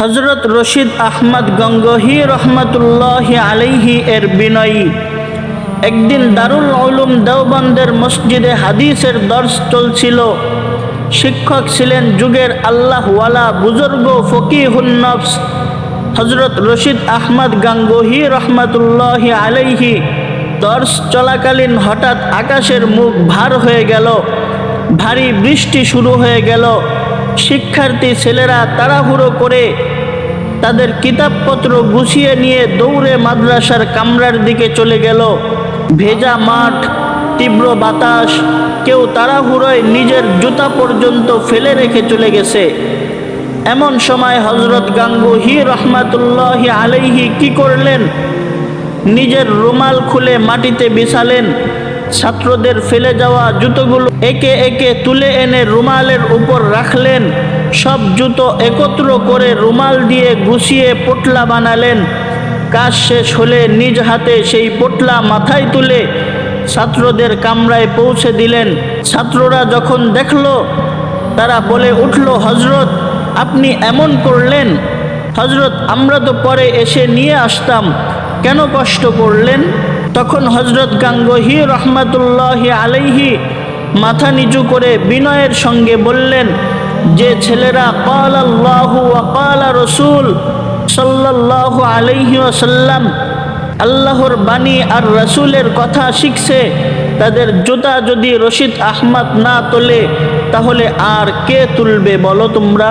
হজরত রশিদ আহমদ গঙ্গহি রহমতুল্লাহ আলাইহি এর বিনয়ী। একদিন দারুল উলুম দেওবন্দের মসজিদে হাদিসের দর্শ চলছিল। শিক্ষক ছিলেন যুগের আল্লাহওয়ালা বুজুর্গ ফকিহুন্নফস হজরত রশিদ আহমদ গাঙ্গোহি রহমতুল্লাহ আলাইহি দর্শ চলাকালীন হঠাৎ আকাশের মুখ ভার হয়ে গেল। ভারী বৃষ্টি শুরু হয়ে গেল। শিক্ষার্থী ছেলেরা তাড়াহুড়ো করে তাদের কিতাবপত্র গুছিয়ে নিয়ে দৌড়ে মাদ্রাসার কামরার দিকে চলে গেল। ভেজা মাঠ, তীব্র বাতাস, কেউ তাড়াহুড়োয় নিজের জুতা পর্যন্ত ফেলে রেখে চলে গেছে। এমন সময় হজরত গাঙ্গুহি রহমাতুল্লাহ আলাইহি কি করলেন? নিজের রুমাল খুলে মাটিতে বিছালেন। ছাত্রদের ফেলে যাওয়া জুতোগুলো একে একে তুলে এনে রুমালের উপর রাখলেন। সব জুতো একত্র করে রুমাল দিয়ে গুছিয়ে পোটলা বানালেন। কাজ শেষ হলে নিজ হাতে সেই পোটলা মাথায় তুলে ছাত্রদের কামরায় পৌঁছে দিলেন। ছাত্ররা যখন দেখল, তারা বলে উঠল হজরত আপনি এমন করলেন? হজরত আমরা তো পরে এসে নিয়ে আসতাম। কেন কষ্ট করলেন? তখন হজরত গাঙ্গহি রহমাতুল্লাহ আলাইহি মাথা নিচু করে বিনয়ের সঙ্গে বললেন, যে ছেলেরা কাল আল্লাহু কাল রসুল সাল্লাল্লাহু আলাইহি ওয়াসাল্লাম আল্লাহর বাণী আর রসুলের কথা শিখছে, তাদের জুতা যদি রশিদ আহমদ না তোলে, তাহলে আর কে তুলবে বলো তোমরা?